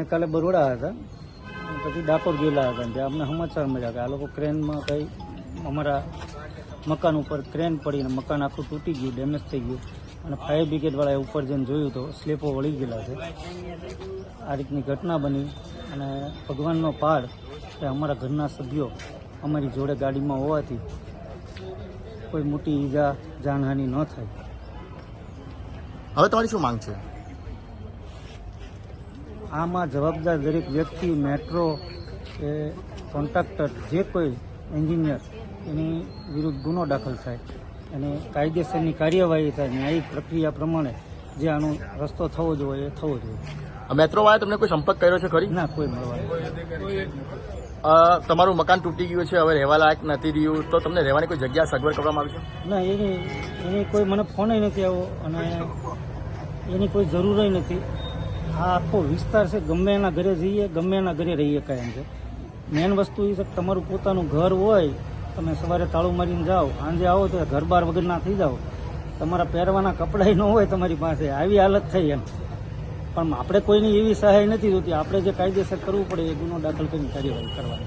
અમે કાલે બરોડા હતા. પછી ડાકોર ગયેલા હતા. ત્યાં અમને સમાચાર મળ્યા કે આ લોકો ક્રેનમાં કંઈ અમારા મકાન ઉપર ક્રેન પડીને મકાન આખું તૂટી ગયું, ડેમેજ થઈ ગયું. અને ફાયર બ્રિગેડવાળાએ ઉપર જઈને જોયું તો સ્લેપો વળી ગયેલા છે. આ રીતની ઘટના બની અને ભગવાનનો પાડ કે અમારા ઘરના સભ્યો અમારી જોડે ગાડીમાં હોવાથી કોઈ મોટી ઈજા, જાનહાનિ ન થાય. હવે તમારી શું માંગ છે? આમાં જવાબદાર દરેક વ્યક્તિ મેટ્રો કે કોન્ટ્રાક્ટર જે કોઈ એન્જિનિયર એની વિરુદ્ધ ગુનો દાખલ થાય. અને કાયદેસરની કાર્યવાહી થાય. ન્યાયિક પ્રક્રિયા પ્રમાણે જે આનો રસ્તો થવો જોઈએ એ થવો જોઈએ. મેટ્રો વાળા તમને કોઈ સંપર્ક કર્યો છે ખરી? ના કોઈ મળવા તમારું મકાન તૂટી ગયું છે હવે રહેવા લાયક નથી રહ્યું તો તમને રહેવાની કોઈ જગ્યા સગવડ કરવામાં આવી છે? ના એની એની કોઈ મને ફોન નથી આવ્યો અને એની કોઈ જરૂર નથી. આ આખો વિસ્તાર છે, ગમે એના ઘરે જઈએ, ગમે એના ઘરે રહીએ કાયમ છે. મેન વસ્તુ એ છે કે તમારું પોતાનું ઘર હોય, તમે સવારે તાળું મારીને જાઓ, સાંજે આવો તો ઘર બાર વગરના થઈ જાઓ. તમારા પહેરવાના કપડાય ન હોય તમારી પાસે, આવી હાલત થઈ એમ. પણ આપણે કોઈની એવી સહાય નથી જોતી. આપણે જે કાયદેસર કરવું પડે એ ગુનો દાખલ કરીને કાર્યવાહી કરવાની.